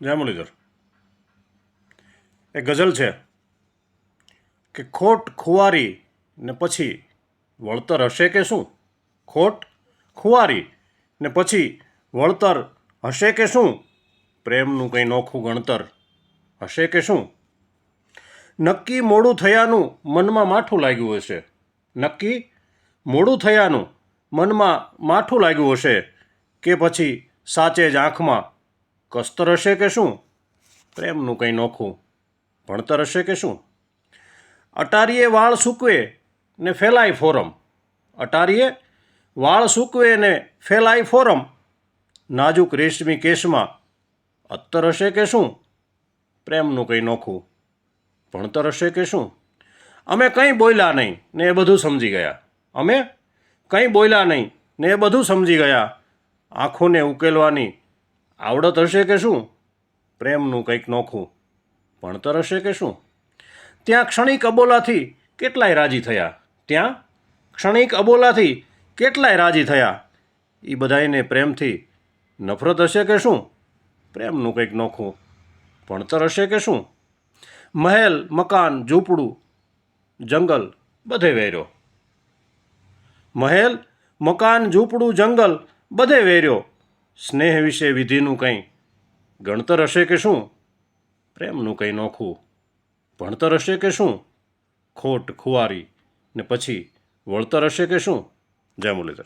જય મુરલીધર. એ ગઝલ છે કે ખોટ ખુવારી ને પછી વળતર હશે કે શું? ખોટ ખુવારી ને પછી વળતર હશે કે શું? પ્રેમનું કંઈ નોખું ગણતર હશે કે શું? નક્કી મોડું થયાનું મનમાં માઠું લાગ્યું હશે. નક્કી મોડું થયાનું મનમાં માઠું લાગ્યું હશે કે પછી સાચે જ આંખમાં કસ્તર હશે કે શું? પ્રેમનું કંઈ નોખું. ભણતર હશે કે શું? અટારીએ વાળ સૂકવે ને ફેલાય ફોરમ. અટારીએ વાળ સૂકવે ને ફેલાય ફોરમ. નાજુક રેશમી કેસમાં અત્તર હશે કે શું? પ્રેમનું કંઈ નોખું. ભણતર હશે કે શું? અમે કંઈ બોલ્યા નહીં ને એ બધું સમજી ગયા. અમે કંઈ બોલ્યા નહીં ને એ બધું સમજી ગયા. આંખોને ઉકેલવાની આવડત હશે કે શું? પ્રેમનું કંઈક નોખું. ભણતર હશે કે શું? ત્યાં ક્ષણિક અબોલાથી કેટલાય રાજી થયા? ત્યાં ક્ષણિક અબોલાથી કેટલાય રાજી થયા? એ બધાયને પ્રેમથી નફરત હશે કે શું? પ્રેમનું કંઈક નોખું. ભણતર હશે કે શું? મહેલ, મકાન, ઝૂંપડું, જંગલ બધે વેર્યો. મહેલ, મકાન, ઝૂંપડું, જંગલ બધે વેર્યો. સ્નેહ વિશે વિધિનું કંઈ? ગણતર હશે કે શું? પ્રેમનું કંઈ નોખું. ભણતર હશે કે શું? ખોટ, ખુવારી. ને પછી, વળતર હશે કે શું? જય મુરલીધર.